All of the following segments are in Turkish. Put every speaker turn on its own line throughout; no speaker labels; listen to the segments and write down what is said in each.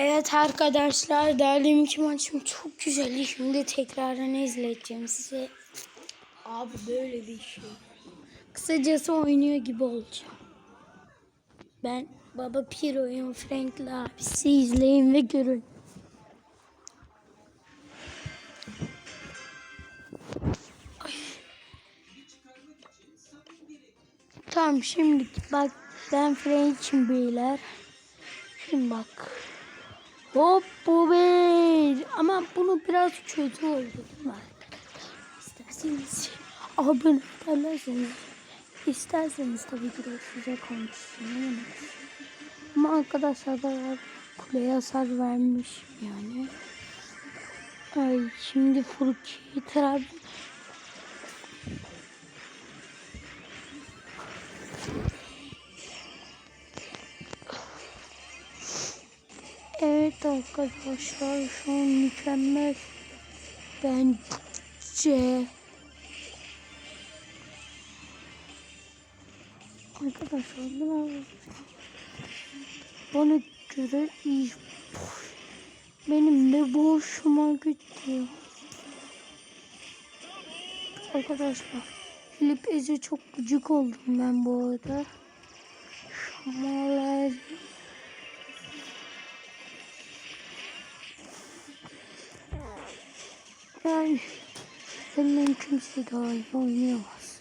Evet arkadaşlar derdim maçım çok güzeldi. Şimdi tekrarını izleteceğim size. Abi böyle bir şey. Kısacası oynuyor gibi olacağım. Ben Baba Piro'yum Frank'le abisi izleyin ve görün. Ay. Tamam şimdi bak ben Frank'im beyler. Şimdi bak. Hop bu. Ama bunu biraz kötü oldu değil mi? İsterseniz abone ederseniz isterseniz tabii ki de size konuşsun. Ama arkadaşlar bayağı kuleye hasar vermiş yani. Ay şimdi Furki Trabzon Evet arkadaşlar şu an mükemmel bence. Arkadaşlar biraz bana göre iyi. Benim de bu hoşuma gitti. Arkadaşlar Filip Eze çok gıcık oldum ben bu arada. Şamalar Yani benden kimse iyi oynayamaz.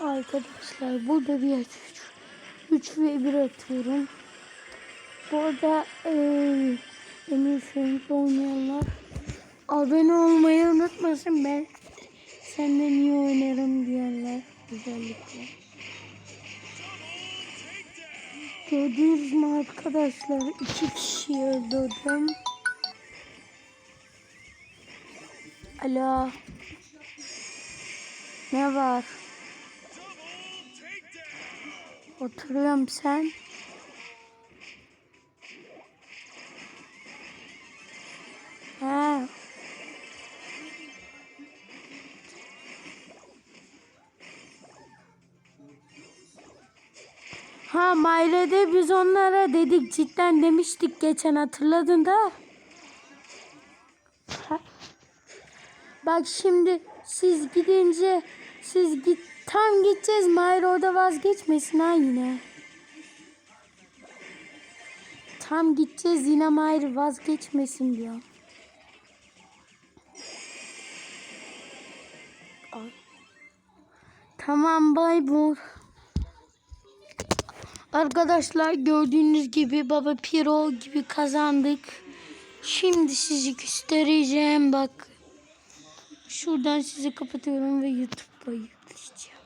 Arkadaşlar burada bir 3 ve 1 atıyorum. Bu arada eee Emir Frank'le oynayanlar abone olmayı unutmasın ben senden iyi oynarım diyenler özellikle. Gördünüz mü arkadaşlar iki kişiyi öldürdüm. Alo. Ne var? Oturuyorum sen. Ha. Ha Mayre'de biz onlara dedik cidden demiştik geçen hatırladın da. Ha. Bak şimdi siz gidince siz git tam gideceğiz Mayre orada vazgeçmesin ha yine. Tam gideceğiz yine Mayre vazgeçmesin diyor. Ay. Tamam bay bu. Arkadaşlar gördüğünüz gibi Baba Piro gibi kazandık. Şimdi sizi göstereceğim bak. Şuradan sizi kapatıyorum ve твоих дощів.